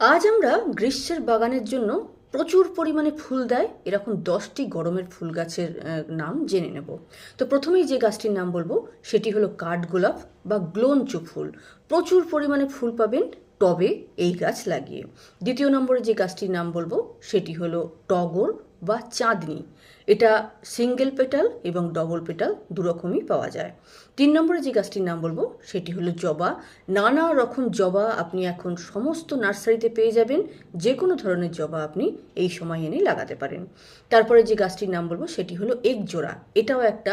আজ আমরা গ্রীষ্মের বাগানের জন্য প্রচুর পরিমাণে ফুল দেয়। এরকম দশটি গরমের ফুল গাছের নাম জেনে নেব। তো প্রথমেই যে গাছটির নাম বলব, সেটি হলো কাঠগোলাপ বা গ্লোঞ্চু ফুল। প্রচুর পরিমাণে ফুল পাবেন টবে এই গাছ লাগিয়ে। দ্বিতীয় নম্বরে যে গাছটির নাম বলব, সেটি হলো টগর বা চাঁদনি। এটা সিঙ্গেল পেটাল এবং ডবল পেটাল দুরকমই পাওয়া যায়। তিন নম্বরে যে গাছটির নাম বলব, সেটি হলো জবা। নানা রকম জবা আপনি এখন সমস্ত নার্সারিতে পেয়ে যাবেন। যে কোনো ধরনের জবা আপনি এই সময় এনে লাগাতে পারেন। তারপরে যে গাছটির নাম বলব, সেটি হলো একজোড়া এটাও একটা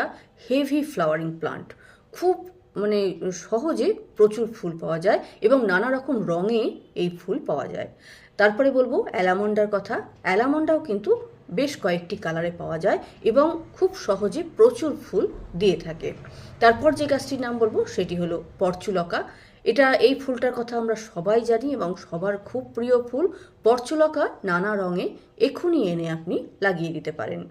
হেভি ফ্লাওয়ারিং প্লান্ট খুব মানে সহজে প্রচুর ফুল পাওয়া যায় এবং নানা রকম রঙে এই ফুল পাওয়া যায়। তারপরে বলব, অ্যালামন্ডার কথা। অ্যালামন্ডাও কিন্তু বেশ কয়েকটি কালারে পাওয়া যায় এবং খুব সহজে প্রচুর ফুল দিয়ে থাকে। তারপর যে গাছটির নাম বলব সেটি হলো পরচুলকা। এটা এই ফুলটার কথা আমরা সবাই জানি এবং সবার খুব প্রিয় ফুল। পরচুলকা নানা রঙে এক্ষুনি এনে আপনি লাগিয়ে দিতে পারেন।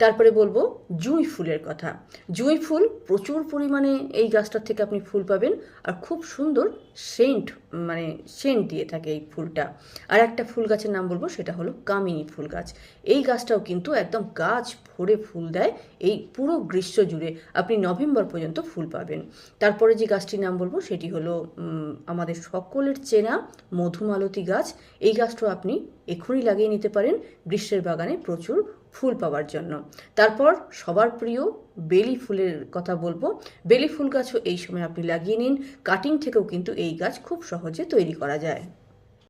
তারপরে বলব জুঁই ফুলের কথা। জুঁই ফুল প্রচুর পরিমাণে এই গাছটার থেকে আপনি ফুল পাবেন আর খুব সুন্দর সেন্ট মানে সেন্ট দিয়ে থাকে এই ফুলটা। আর একটা ফুল গাছের নাম বলব সেটা হলো কামিনী ফুল গাছ। এই গাছটাও কিন্তু একদম গাছ ভরে ফুল দেয় এই পুরো গ্রীষ্ম জুড়ে। আপনি নভেম্বর পর্যন্ত ফুল পাবেন। তারপরে যে গাছটির নাম বলব, সেটি হলো আমাদের সকলের চেনা মধুমালতী গাছ। এই গাছটাও আপনি এক্ষুনি লাগিয়ে নিতে পারেন গ্রীষ্মের বাগানে প্রচুর ফুল পাওয়ার জন্য। তারপর সবার প্রিয় বেলি ফুলের কথা বলব। বেলি ফুল গাছও এই সময় আপনি লাগিয়ে নিন। কাটিং থেকেও কিন্তু এই গাছ খুব সহজে তৈরি করা যায়।